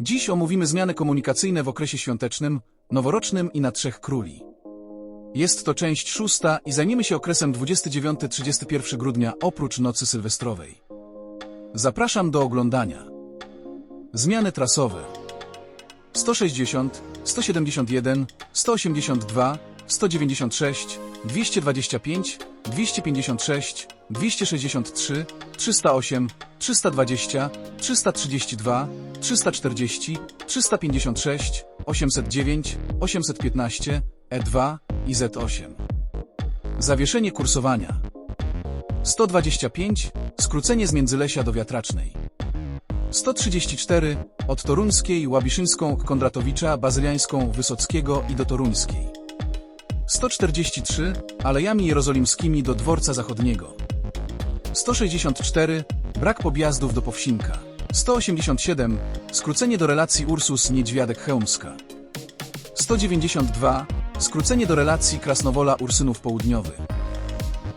Dziś omówimy zmiany komunikacyjne w okresie świątecznym, noworocznym i na Trzech Króli. Jest to część szósta i zajmiemy się okresem 29-31 grudnia oprócz nocy sylwestrowej. Zapraszam do oglądania. Zmiany trasowe 160, 171, 182, 196, 225, 256, 263, 308, 320, 332, 340, 356, 809, 815, E2 E i Z8. Zawieszenie kursowania 125, skrócenie z Międzylesia do Wiatracznej. 134 od Toruńskiej, Łabiszyńską, Kondratowicza, Bazyliańską, Wysockiego i do Toruńskiej. 143 alejami jerozolimskimi do Dworca Zachodniego. 164 brak podjazdów do Powsinka. 187 skrócenie do relacji Ursus-Niedźwiadek-Chełmska. 192 skrócenie do relacji Krasnowola-Ursynów Południowy.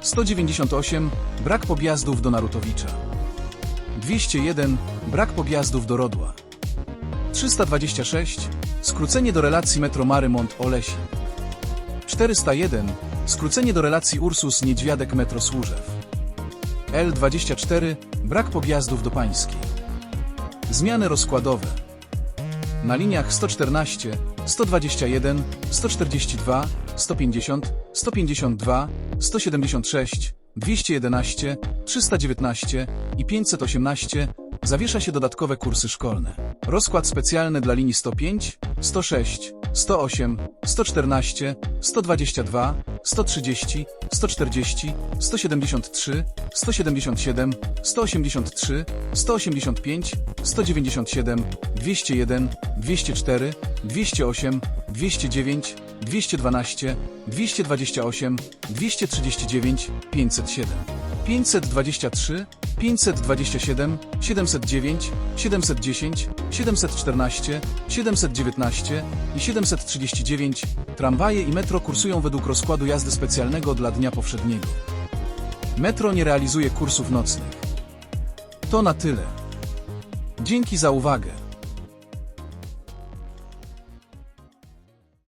198 brak podjazdów do Narutowicza. 201 brak podjazdów do Rodła. 326 skrócenie do relacji metro Marymont Olesin. 401 skrócenie do relacji Ursus Niedźwiadek metro Służew. L24 brak podjazdów do Pańskiej. Zmiany rozkładowe. Na liniach 114, 121, 142, 150, 152, 176, 211, 319 i 518 zawiesza się dodatkowe kursy szkolne. Rozkład specjalny dla linii 105, 106, 108, 114, 122, 130, 140, 173, 177, 183, 185, 197, 201, 204, 208, 209, 212, 228, 239, 507, 523, 527, 709, 710, 714, 719 i 739 tramwaje i metro kursują według rozkładu jazdy specjalnego dla dnia powszedniego. Metro nie realizuje kursów nocnych. To na tyle. Dzięki za uwagę.